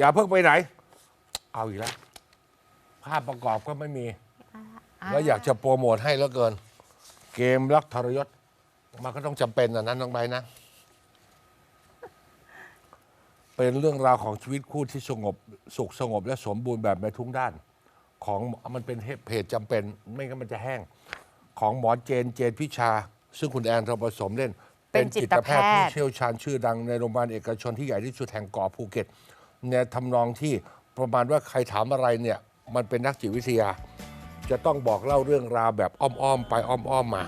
อย่าเพิ่งไปไหน เอาอีกแล้ว ภาพประกอบก็ไม่มี แล้วอยากจะโปรโมทให้แล้วเกิน เกมรักทรยศ มันก็ต้องจำเป็นอันนั้นต้องไปนะ เป็นเรื่องราวของชีวิตคู่ที่สงบ สุขสงบและสมบูรณ์แบบในทุกด้าน ของมันเป็นเพจจำเป็น ไม่งั้นมันจะแห้ง ของหมอเจนเจนพิชา ซึ่งคุณแอนทองผสมเล่น เป็นจิตแพทย์ผู้เชี่ยวชาญชื่อดังในโรงพยาบาลเอกชนที่ใหญ่ที่สุดแห่งเกาะภูเก็ต เนี่ยทำนองที่ประมาณว่าใครถามอะไรเนี่ยมันเป็นนักจิตวิทยา จะต้องบอกเล่าเรื่องราวแบบอ้อมๆไปอ้อมๆมา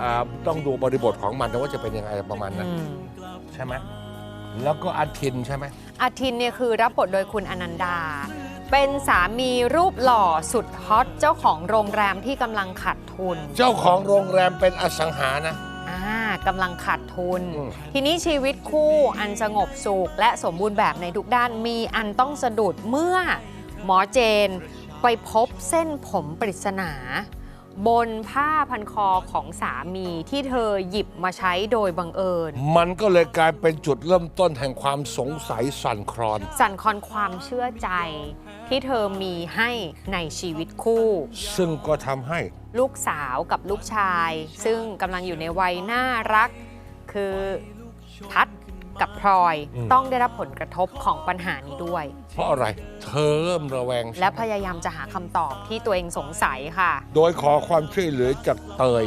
อ่าต้องดูบริบทของมันนะว่าจะเป็นยังไงประมาณนั้นอืมใช่ไหมแล้วก็อาทินใช่ไหมอาทินเนี่ยคือรับบทโดยคุณอนันดา เป็นสามีรูปหล่อสุดฮอตเจ้าของโรงแรมที่กำลังขาดทุน เจ้าของโรงแรมเป็นอสังหานะอ่า กำลังขาดทุนอืมทีนี้ชีวิตคู่อันสงบสุขและสมบูรณ์แบบในทุกด้านมีอันต้องสะดุดเมื่อหมอเจนไปพบเส้นผมปริศนา บนผ้าพันคอของสามีที่เธอหยิบมาใช้โดยบังเอิญ มันก็เลยกลายเป็นจุดเริ่มต้นแห่งความสงสัยสั่นคลอน สั่นคลอนความเชื่อใจที่เธอมีให้ในชีวิตคู่ ซึ่งก็ทำให้ลูกสาวกับลูกชาย ซึ่งกำลังอยู่ในวัยน่ารัก คือทัด กับพลอย อืม ต้องได้รับผลกระทบของปัญหานี้ด้วย เพราะอะไร เธอเริ่มระแวง และพยายามจะหาคำตอบที่ตัวเองสงสัยค่ะ โดยขอความช่วยเหลือจากเตย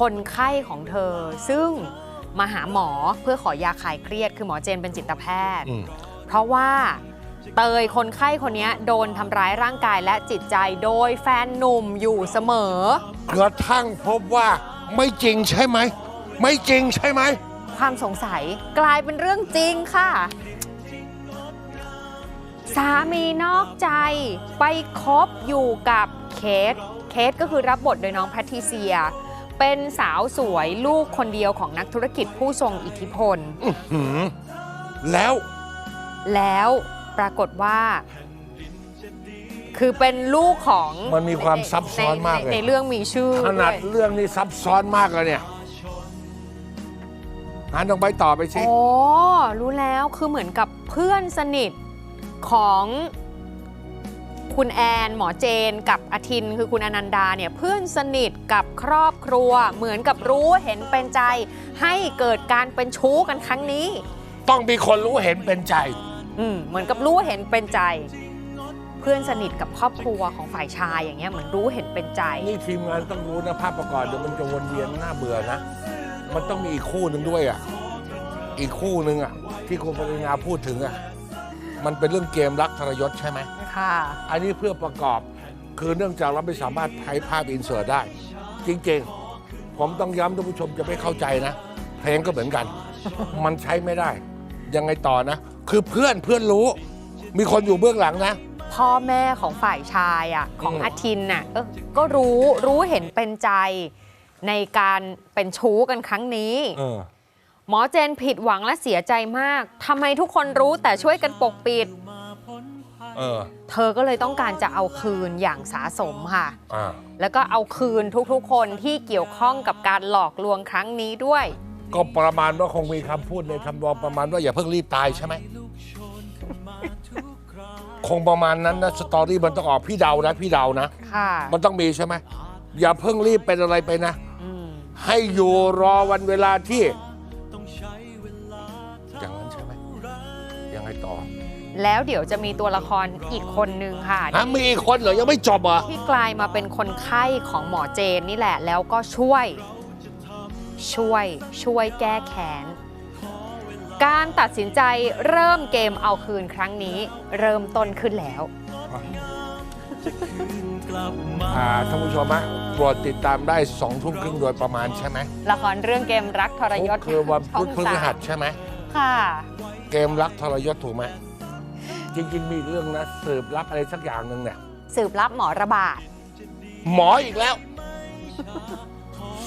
คนไข้ของเธอซึ่งมาหาหมอเพื่อขอยาคลายเครียด คือหมอเจนเป็นจิตแพทย์ อืม เพราะว่าเตยคนไข้คนนี้โดนทำร้ายร่างกายและจิตใจโดยแฟนหนุ่มอยู่เสมอ กระทั่งพบว่าไม่จริงใช่ไหม ไม่จริงใช่ไหม ความสงสัยกลายเป็นเรื่องจริงค่ะ สามีนอกใจไปคบอยู่กับเคส เคสก็คือรับบทโดยน้องแพทริเซีย เป็นสาวสวยลูกคนเดียวของนักธุรกิจผู้ทรงอิทธิพลหืมแล้ว แล้วปรากฏว่า คือเป็นลูกของมันมีความซับซ้อนมากในเลย ในเรื่องมีชื่อขนาดด้วย เรื่องนี้ซับซ้อนมากเลยเนี่ย อ่านต้องไปต่อไปสิโอ้รู้แล้วคือเหมือนกับเพื่อนสนิทของคุณแอนหมอเจนกับอาทินคือคุณอนันดาเนี่ยเพื่อนสนิทกับครอบครัว เหมือนกับรู้เห็นเป็นใจ ให้เกิดการเป็นชู้กันครั้งนี้ ต้องมีคนรู้เห็นเป็นใจ อืมเหมือนกับรู้เห็นเป็นใจ เพื่อนสนิทกับครอบครัวของฝ่ายชายอย่างเงี้ยเหมือนรู้เห็นเป็นใจ นี่ทีมงานต้องรู้นะภาพประกอบเดี๋ยวมันจะวนเวียนน่าเบื่อนะ มันต้องมีอีกคู่หนึ่งด้วยอะ อีกคู่หนึ่งอะ ที่คุณปริญญาพูดถึงอะ มันเป็นเรื่องเกมรักทรยศใช่ไหม ค่ะ อันนี้เพื่อประกอบคือเนื่องจากเราไม่สามารถใช้ภาพอินเสิร์ตได้ จริงๆ ผมต้องย้ำท่านผู้ชมจะไม่เข้าใจนะ เพลงก็เหมือนกัน มันใช้ไม่ได้ ยังไงต่อนะ คือเพื่อนเพื่อนรู้ มีคนอยู่เบื้องหลังนะ พ่อแม่ของฝ่ายชายอะของอืม อาทินน่ะเออก็รู้รู้เห็นเป็นใจ ในการเป็นชู้กันครั้งนี้เออหมอเจนผิดหวังและเสียใจมากทำไมทุกคนรู้แต่ช่วยกันปกปิดเออเธอก็เลยต้องการจะเอาคืนอย่างสาสมค่ะอ่าแล้วก็เอาคืนทุกๆ คนที่เกี่ยวข้องกับการหลอกลวงครั้งนี้ด้วย ก็ประมาณว่าคงมีคำพูดในทำนองประมาณว่าอย่าเพิ่งรีบตายใช่ไหม คงประมาณนั้นนะสตอรี่มันต้องออกพี่เดานะพี่เดานะค่ะมันต้องมีใช่ไหมอย่าเพิ่งรีบเป็นอะไรไปนะอืม ให้อยู่รอวันเวลาที่อย่างนั้นใช่ไหมยังไงต่อแล้วเดี๋ยวจะมีตัวละครอีกคนนึงค่ะฮะมีอีกคนเหรอยังไม่จบเหรอที่กลายมาเป็นคนไข้ของหมอเจนนี่แหละ แล้วก็ช่วย ช่วยช่วยแก้แค้นการตัดสินใจเริ่มเกมเอาคืนครั้งนี้ เริ่มต้นขึ้นแล้วอ่า ท่านผู้ชมฮะโปรดติดตามได้สองทุ่มครึ่งโดยประมาณใช่ไหมละครเรื่องเกมรักทรยศคือวันพุธพช่องฤสามหัสใช่ไหมค่ะ เกมรักทรยศถูกไหมจริง ๆ มีอีกเรื่องนะสืบรับอะไรสักอย่างหนึ่งเนี่ยสืบรับหมอระบาดหมออีกแล้ว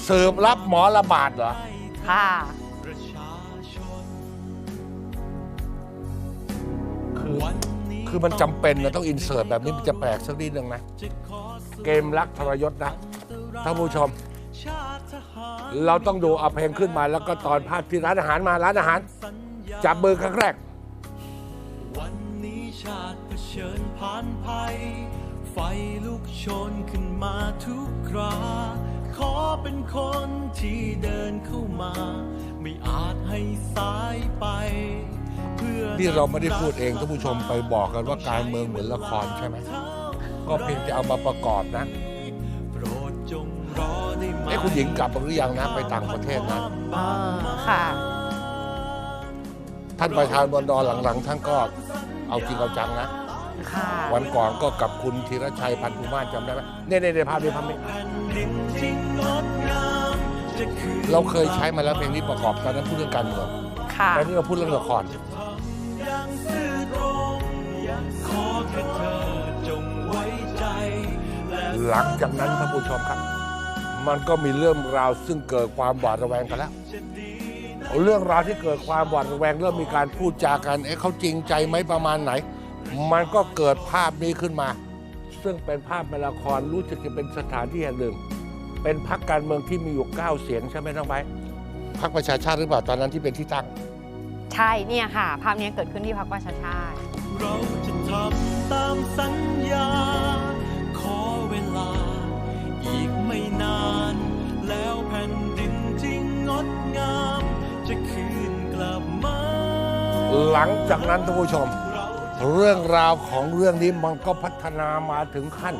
สืบรับหมอระบาดเหรอค่ะคือ คือมันจำเป็นนะต้องอินเสิร์ตแบบนี้มันจะแปลกสักนิดนึงนะ เกมรักทรยศนะท่านผู้ชม เราต้องดูเอาเพลงขึ้นมาแล้วก็ตอนภาพที่ร้านอาหารมาร้านอาหาร จับมือครั้งแรก วันนี้ชาติเผชิญผ่านภัย ไฟลุกโชนขึ้นมาทุกคราขอเป็นคนที่เดินเข้ามา ไม่อาจให้สายไป นี่เราไม่ได้พูดเองท่านผู้ชมไปบอกกันว่าการเมืองเหมือนละครใช่ไหมก็เพียงจะเอามาประกอบนะโปรดจงรอได้ไหมไอ้คุณหญิงกลับมาหรือยังนะไปต่างประเทศนะอ่าค่ะ ท่านประธานบนดอนหลังๆท่านก็เอาจริงเอาจังนะ ค่ะ วันก่อนก็กับคุณธีรชัยพันธุมาศจำได้ไหมเนี่ยเนี่ยเนี่ยภาพนี้ภาพนี้แผ่นดินที่งดงามจะคืนเราเคยใช้มาแล้วเพลงนี้ประกอบตอนนั้นพูดเรื่องการเมืองค่ะแต่นี่เราพูดเรื่องละคร หลังจากนั้นท่านผู้ชมครับ มันก็มีเรื่องราวซึ่งเกิดความหวาดระแวงกันแล้วเรื่องราวที่เกิดความหวาดระแวงเริ่มมีการพูดจากันเอ๊ะเขาจริงใจไหมประมาณไหน มันก็เกิดภาพนี้ขึ้นมา ซึ่งเป็นภาพในละครรู้สึกจะเป็นสถานที่แห่งหนึ่ง เป็นพรรคการเมืองที่มีอยู่เก้าเสียงใช่ไหมน้องไบร์ทพรรคประชาชาติหรือเปล่าตอนนั้นที่เป็นที่ตั้ง ใช่เนี่ยค่ะ ภาพนี้เกิดขึ้นที่พรรคประชาชาติ เราจะทำตามสัญญา หลังจากนั้นท่านผู้ชม เรื่องราวของเรื่องนี้มันก็พัฒนามาถึงขั้น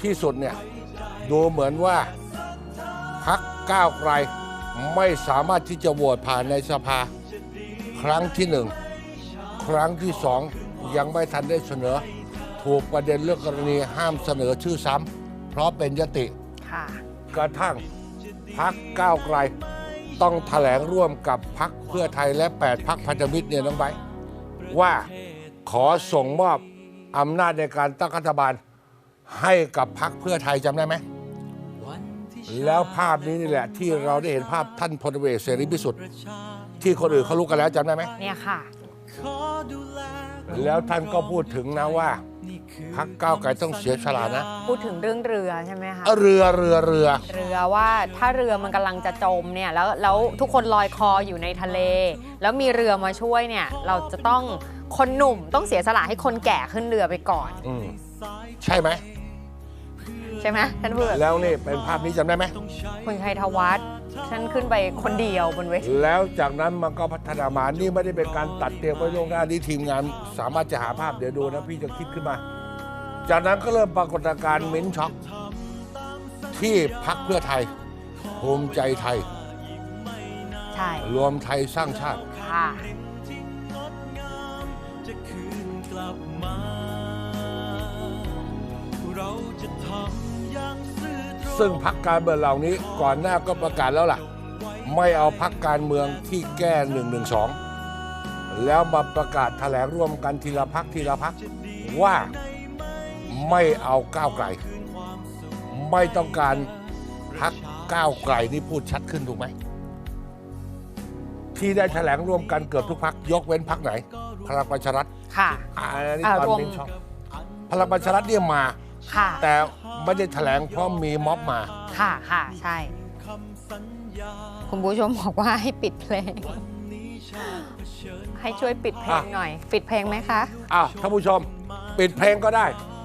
ที่สุดเนี่ยดูเหมือนว่าพักก้าวไกลไม่สามารถที่จะโหวตผ่านในสภา ครั้งที่หนึ่งครั้งที่สองยังไม่ทันได้เสนอ ถูกประเด็นเรื่องกรณีห้ามเสนอชื่อซ้ำเพราะเป็นยติค่ะกระทั่งพักก้าวไกล ต้องถแถลงร่วมกับพักเพื่อไทยและ 8พักพันธมิตรเนี่ยน้องไบร์ทว่าขอส่งมอบอำนาจในการตั้งรัฐบาลให้กับพักเพื่อไทยจำได้ไหม แล้วภาพนี้นี่แหละ ที่เราได้เห็นภาพท่านพลเอกเสรีพิสุทธิ์ที่คนอื่นเขารู้กันแล้วจำได้ไหม เนี่ยค่ะ ขอดูแล แล้วท่านก็พูดถึงนะว่านี่คือพักก้าวไกลต้องเสียฉลานะ พูดถึงเรื่องเรือใช่ไหมคะเรือเรือเรือ เรือว่าถ้าเรือมันกำลังจะจมเนี่ยแล้วแล้วทุกคนลอยคออยู่ในทะเล แล้วมีเรือมาช่วยเนี่ย เราจะต้องคนหนุ่มต้องเสียสละให้คนแก่ขึ้นเรือไปก่อนอืมใช่ไหมใช่ไหมท่านพูดแบบแล้วนี่เป็นภาพนี้จำได้ไหมคุณชัยธวัฒน์ ท่านขึ้นไปคนเดียวบนเวทีแล้วจากนั้นมันก็พัฒนามา นี่ไม่ได้เป็นการตัดเตรียมไว้ล่วงหน้านี่ทีมงาน สามารถจะหาภาพเดี๋ยวดูนะพี่จะคิดขึ้นมา จากนั้นก็เริ่มปรากฏการณ์มิ้นท์ช็อกที่พักเพื่อไทยภูมิใจไทย ใช่รวมไทยสร้างชาติ ค่ะจะคืนกลับมาเราจะทำอย่าง ซื่อตรงซึ่งพักการเมืองเหล่านี้ก่อนหน้าก็ประกาศแล้วล่ะ ไม่เอาพักการเมืองที่แก้1นึแล้วมาประกาศแถลงร่วมกันทีละพักทีละพักว่าไม่เอาก้าวไกล ไม่ต้องการพักก้าวไกลนี่พูดชัดขึ้นถูกไหมที่ได้แถลงร่วมกันเกือบทุกพักยกเว้นพักไหนพลังประชารัฐค่ะอ่าอันนี้อ่าตอนรวมเป็นช่องพลังประชารัฐเนี่ยมา ค่ะ แต่ไม่ได้แถลงเพราะมีม็อบมา ค่ะค่ะใช่คำสัญญาคุณผู้ชมบอกว่าให้ปิดเพลงนี้ชาติเผชิญให้ช่วยปิดเพลงหน่อย ปิดเพลงไหมคะ อ้าวท่านผู้ชม ปิดเพลงก็ได้ม